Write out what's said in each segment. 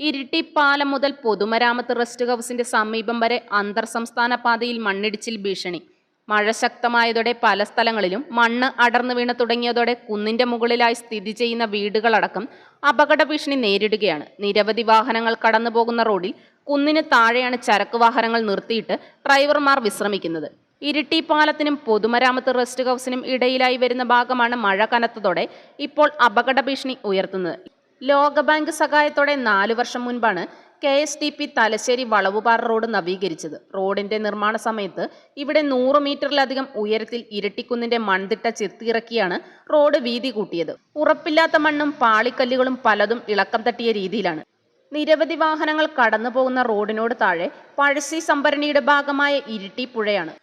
ഇരിട്ടി പാലം മുതൽ പൊതുമരാമത്ത് റെസ്റ്റ് ഹൗസിന്റെ സമീപം വരെ അന്തർ സംസ്ഥാന പാതയിൽ മണ്ണിടിച്ചിൽ ഭീഷണി. മഴ ശക്തമായതോടെ പല സ്ഥലങ്ങളിലും മണ്ണ് അടർന്നു വീണ് തുടങ്ങിയതോടെ കുന്നിന്റെ മുകളിലായി സ്ഥിതി ചെയ്യുന്ന വീടുകളടക്കം അപകട ഭീഷണി നേരിടുകയാണ്. നിരവധി വാഹനങ്ങൾ കടന്നുപോകുന്ന റോഡിൽ കുന്നിന് താഴെയാണ് ചരക്ക് വാഹനങ്ങൾ നിർത്തിയിട്ട് ഡ്രൈവർമാർ വിശ്രമിക്കുന്നത്. ഇരിട്ടി പാലത്തിനും പൊതുമരാമത്ത് റെസ്റ്റ് ഹൗസിനും ഇടയിലായി വരുന്ന ഭാഗമാണ് മഴ കനത്തതോടെ ഇപ്പോൾ അപകട ഭീഷണി ഉയർത്തുന്നത്. ലോകബാങ്ക് സഹായത്തോടെ നാലു വർഷം മുൻപാണ് K S T P Thalassery Valavupara road നവീകരിച്ചത്. റോഡിന്റെ നിർമ്മാണ സമയത്ത് ഇവിടെ നൂറ് മീറ്ററിലധികം ഉയരത്തിൽ ഇരട്ടിക്കുന്നിന്റെ മൺതിട്ട ചെത്തിയിറക്കിയാണ് റോഡ് വീതി കൂട്ടിയത്. ഉറപ്പില്ലാത്ത മണ്ണും പാളിക്കല്ലുകളും പലതും ഇളക്കം തട്ടിയ രീതിയിലാണ്. നിരവധി വാഹനങ്ങൾ കടന്നു പോകുന്ന റോഡിനോട് താഴെ പഴശ്ശി സംഭരണിയുടെ ഭാഗമായ ഇരിട്ടി പുഴയാണ്.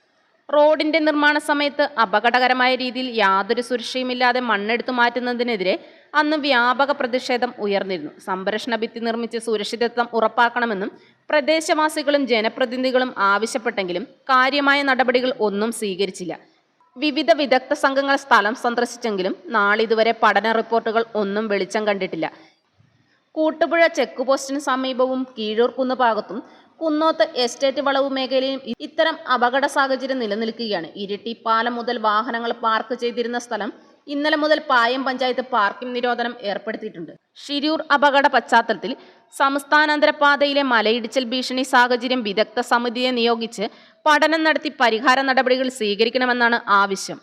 റോഡിന്റെ നിർമ്മാണ സമയത്ത് അപകടകരമായ രീതിയിൽ യാതൊരു സുരക്ഷയുമില്ലാതെ മണ്ണെടുത്തു മാറ്റുന്നതിനെതിരെ അന്ന് വ്യാപക പ്രതിഷേധം ഉയർന്നിരുന്നു. സംരക്ഷണ ഭിത്തി നിർമ്മിച്ച് സുരക്ഷിതത്വം ഉറപ്പാക്കണമെന്നും പ്രദേശവാസികളും ജനപ്രതിനിധികളും ആവശ്യപ്പെട്ടെങ്കിലും കാര്യമായ നടപടികൾ ഒന്നും സ്വീകരിച്ചില്ല. വിവിധ വിദഗ്ധ സംഘങ്ങൾ സ്ഥലം സന്ദർശിച്ചെങ്കിലും നാളിതുവരെ പഠന റിപ്പോർട്ടുകൾ ഒന്നും വെളിച്ചം കണ്ടിട്ടില്ല. കൂട്ടുപുഴ ചെക്ക് പോസ്റ്റിന് സമീപവും കീഴൂർക്കുന്ന് ഭാഗത്തും കുന്നോത്ത് എസ്റ്റേറ്റ് വളവ് മേഖലയിലും ഇത്തരം അപകട സാഹചര്യം നിലനിൽക്കുകയാണ്. ഇരിട്ടി പാലം മുതൽ വാഹനങ്ങൾ പാർക്ക് ചെയ്തിരുന്ന സ്ഥലം ഇന്നലെ മുതൽ പായം പഞ്ചായത്ത് പാർക്കിംഗ് നിരോധനം ഏർപ്പെടുത്തിയിട്ടുണ്ട്. ഷിരൂർ അപകട പശ്ചാത്തലത്തിൽ സംസ്ഥാനാന്തര പാതയിലെ മലയിടിച്ചൽ ഭീഷണി സാഹചര്യം വിദഗ്ധ സമിതിയെ നിയോഗിച്ച് പഠനം നടത്തി പരിഹാര നടപടികൾ സ്വീകരിക്കണമെന്നാണ് ആവശ്യം.